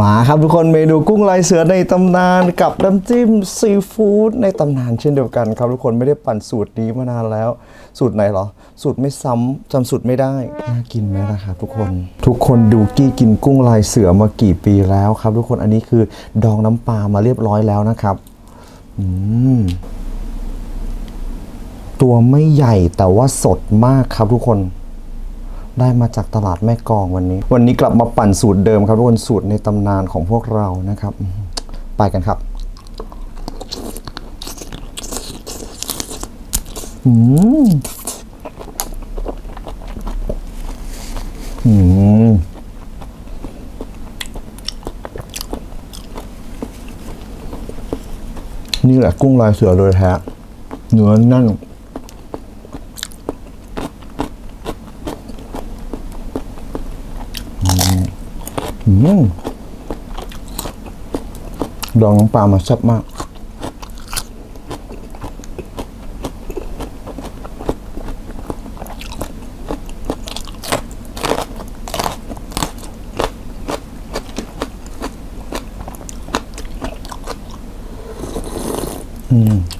มาครับทุกคนเมนูกุ้งลายเสือในตำนานกับน้ำจิ้มซีฟู้ดในตำนานเช่นเดียวกันครับ ทุกคนไม่ได้ปั่นสูตรนี้มานานแล้ว สูตรไหนเหรอ สูตรไม่ซ้ำจำสูตรไม่ได้ น่ากินไหมล่ะครับทุกคน ทุกคนดูกี้กินกุ้งลายเสือมากี่ปีแล้วครับ ทุกคนอันนี้คือดองน้ำปลามาเรียบร้อยแล้วนะครับอืมตัวไม่ใหญ่แต่ว่าสดมากครับทุกคน ได้มาจากตลาดแม่กองวันนี้ วันนี้กลับมาปั่นสูตรเดิมครับทุกคนสูตรในตำนานของพวกเรานะครับ ไปกันครับอืมอืมนี่แหละกุ้งลายเสือโดยแท้เนื้อแนั่น ดองน้ำปลามาแซ่บมาก อืม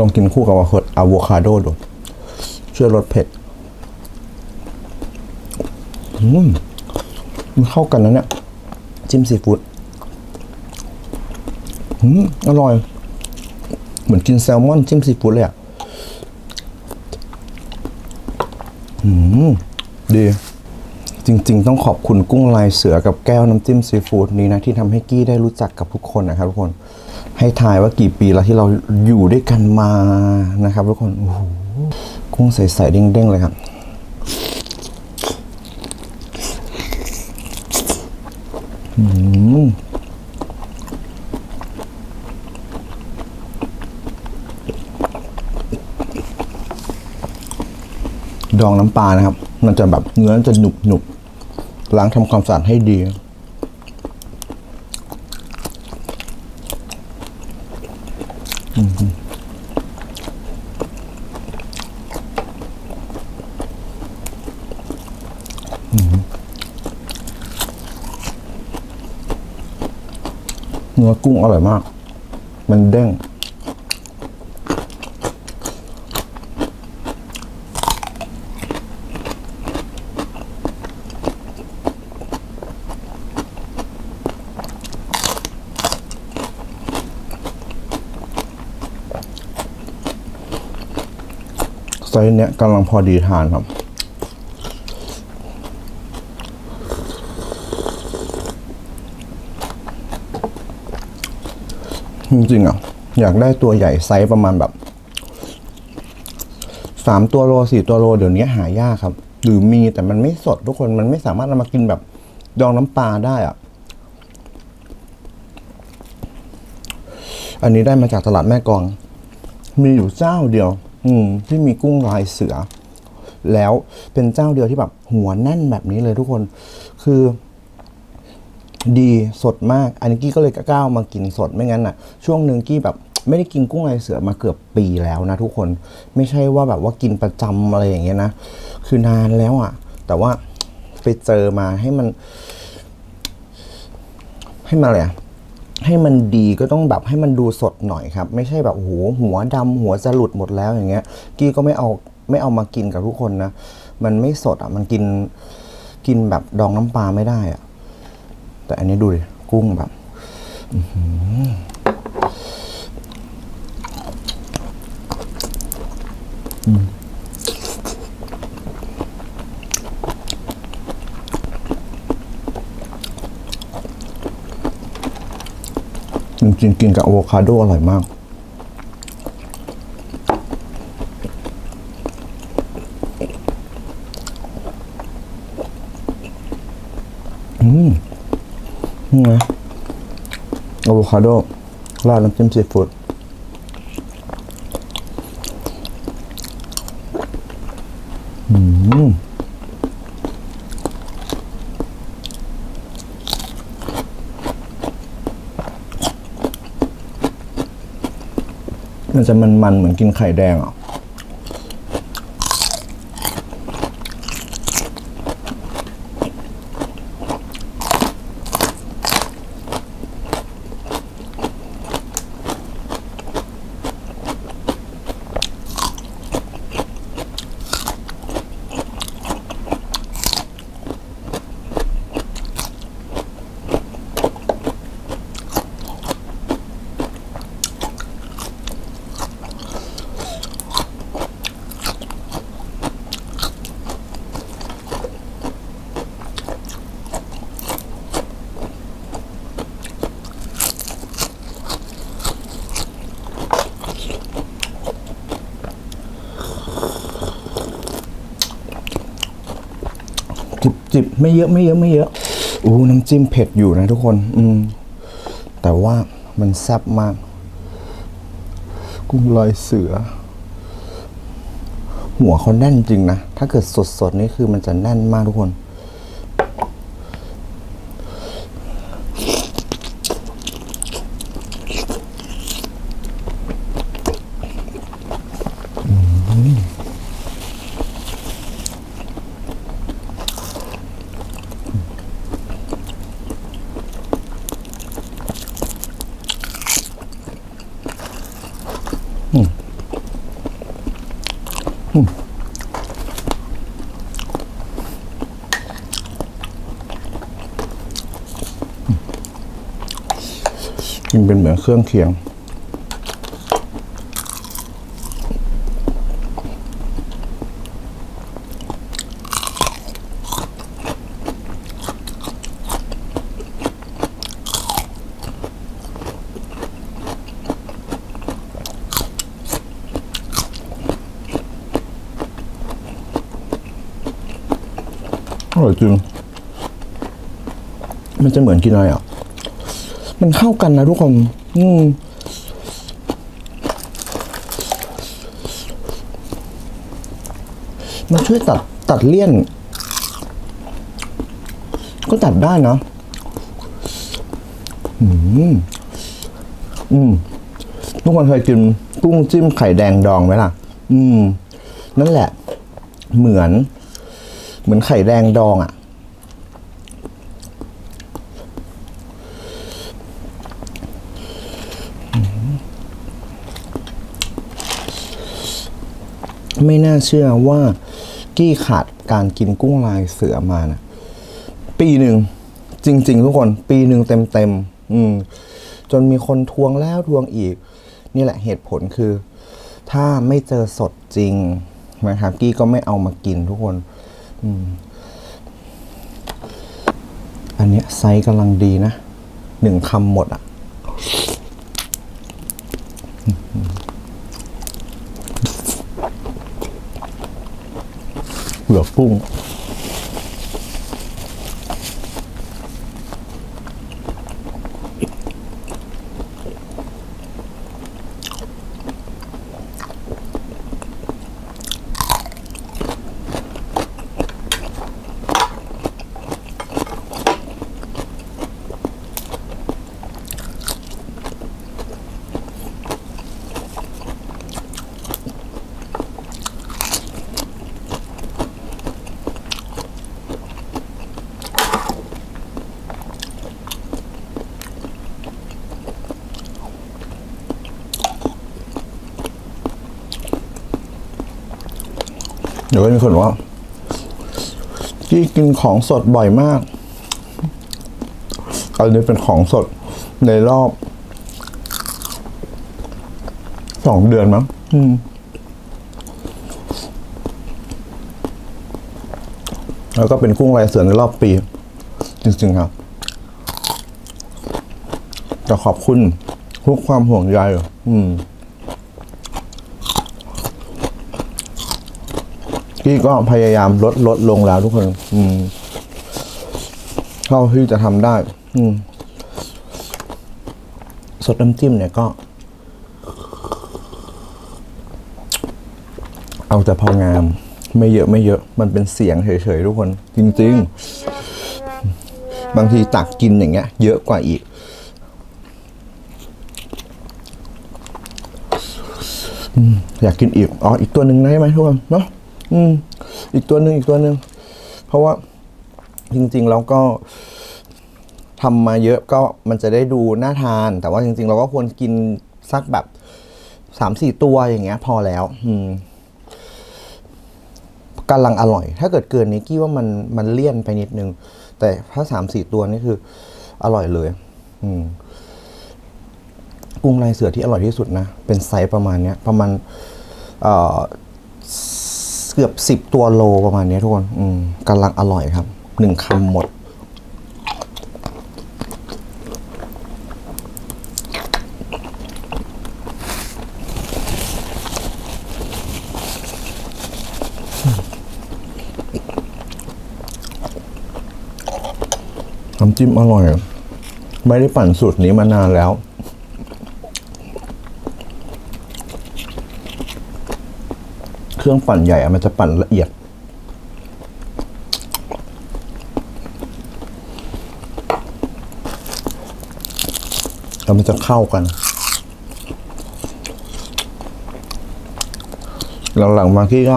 ลองกินคู่กับอะโวคาโดดูช่วยลดเผ็ดอืมมันเข้ากันนะเนี่ย จิ้มซีฟู้ดอืมอร่อย เหมือนกินแซลมอนจิ้มซีฟู้ดเลยอะอืมดี จริง ๆ ต้องขอบคุณกุ้งลายเสือกับแก้วน้ำจิ้มซีฟู้ดนี้นะ ที่ทำให้กี้ได้รู้จักกับทุกคนนะครับทุกคน ให้ทายว่ากี่ปีแล้วที่เราอยู่ด้วยกันมานะครับทุกคนโอ้โหกุ้งใสๆเด้งๆเลยครับอืมดองน้ำปลานะครับ มันจะแบบเนื้อจะหนุบหนุบล้างทำความสะอาดให้ดี นื้อกุ้งอร่อยมาก มันเด้งไซส์เนี้ยกำลังพอดีทานครับ จริงๆอะ อยากได้ตัวใหญ่ไซส์ประมาณแบบสามตัวโลสี่ตัวโลเดี๋ยวนี้หายากครับ หรือมีแต่มันไม่สดทุกคนมันไม่สามารถเอามากินแบบดองน้ำปลาได้อะ อันนี้ได้มาจากตลาดแม่กอง มีอยู่เจ้าเดียว อืม ที่มีกุ้งลายเสือ แล้วเป็นเจ้าเดียวที่แบบหัวแน่นแบบนี้เลยทุกคน คือ ดีสดมาก อันนี้กี้ก็เลยก้าเอามากินสดไม่งั้นน่ะ ช่วงหนึ่งกี้แบบไม่ได้กินกุ้งลายเสือมาเกือบปีแล้วนะทุกคนไม่ใช่ว่าแบบว่ากินประจำอะไรอย่างเงี้ยนะ คือนานแล้วอะ แต่ว่าไปเจอมาให้มัน ให้มันอะไรอะให้มันดีก็ต้องแบบให้มันดูสดหน่อยครับ ไม่ใช่แบบโอ้โหหัวดำหัวจะหลุดหมดแล้วอย่างเงี้ย กี้ก็ไม่เอาไม่เอามากินกับทุกคนนะ มันไม่สดอะ มันกินกินแบบดองน้ำปลาไม่ได้อะ แต่อันนี้ดูดิกุ้งแบบจริงๆกินกับอะโวคาโดอร่อยมาก นี่ไงอะโวคาโดราดน้ำจิ้มซีฟู้ดอืมมันจะมันๆเหมือนกินไข่แดงอะ จิบจิบไม่เยอะไม่เยอะไม่เยอะอู้น้ำจิ้มเผ็ดอยู่นะทุกคน อืม แต่ว่ามันแซ่บมาก กุ้งลอยเสือ หัวเขาแน่นจริงนะ ถ้าเกิดสดๆนี่คือมันจะแน่นมากทุกคน กินเป็นเหมือนเครื่องเคียง อร่อยจริงมันจะเหมือนกินอะไรอะ มันเข้ากันนะทุกคน อืมมันช่วยตัดตัดเลี่ยน ก็ตัดได้นะ อืม อืม ทุกคนเคยกินกุ้งจิ้มไข่แดงดองไหมล่ะ อืม นั่นแหละ เหมือน เหมือนไข่แดงดองอะ่ะ ไม่น่าเชื่อว่ากี้ขาดการกินกุ้งลายเสือมานะปีหนึ่งจริง ๆ ทุกคนปีหนึ่งเต็มๆอืม จนมีคนทวงแล้วทวงอีก นี่แหละเหตุผลคือ ถ้าไม่เจอสดจริงนะครับกี้ก็ไม่เอามากินทุกคน อืม อันเนี้ยไซส์กำลังดีนะหนึ่งคำหมดอะ หลื เดี๋ยวก็มีคนบอกว่ากี้กินของสดบ่อยมาก อันนี้เป็นของสดในรอบสองเดือนมั้งอืมแล้วก็เป็นกุ้งลายเสือในรอบปี จริงๆครับจะขอบคุณทุกความห่วงใยอืม กี้ก็พยายามลดลดลงแล้วทุกคน อืมเท่าที่จะทำได้ อืมสดน้ำจิ้มเนี่ยก็ เอาแต่พองาม ไม่เยอะไม่เยอะ มันเป็นเสียงเฉยๆทุกคน จริง ๆ บางทีตักกินอย่างเงี้ย เยอะกว่าอีกอืมอยากกินอีก อ๋อ อีกตัวหนึ่งได้ไหมทุกคนเนาะ อืม อีกตัวหนึ่งอีกตัวหนึ่งเพราะว่าจริงๆแล้วก็ทำมาเยอะก็มันจะได้ดูน่าทาน แต่ว่าจริง ๆ เราก็ควรกินสักแบบสามสี่ตัวอย่างเงี้ย พอแล้ว อืมกำลังอร่อย ถ้าเกิดเกินนี้กี้ว่ามันมันเลี่ยนไปนิดนึง แต่ถ้าสามสี่ตัวนี่คือ อร่อยเลย อืมกุ้งลายเสือที่อร่อยที่สุดนะ เป็นไซส์ประมาณเนี้ย ประมาณ เอ่อ เกือบสิบตัวโลประมาณนี้ทุกคนอืมกำลังอร่อยครับหนึ่งคำหมด น้ำจิ้มอร่อย ไม่ได้ปั่นสูตรนี้มานานแล้ว เครื่องปั่นใหญ่อะมันจะปั่นละเอียด แล้วมันจะเข้ากัน หลังๆบางที่ก็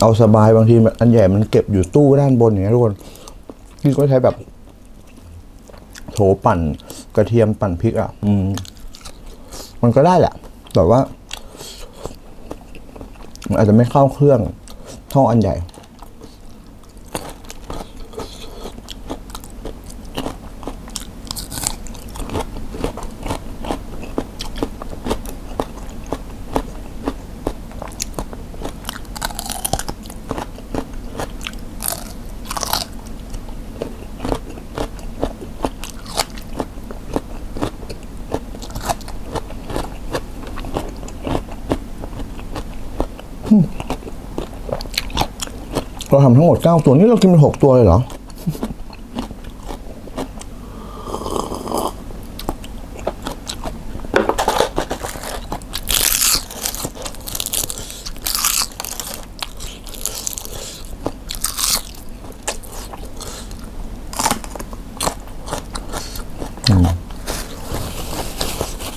เอาสบายบางทีอันใหญ่มันเก็บอยู่ตู้ด้านบนอย่างเงี้ยทุกคนพี่ก็ใช้แบบโถปั่นกระเทียมปั่นพริกอะ อืม มันก็ได้แหละ แต่ว่า อาจจะไม่เข้าเครื่องเท่าอันใหญ่ เราทำทั้งหมดเก้าตัวนี่เรากินไปหกตัวเลยเหรอ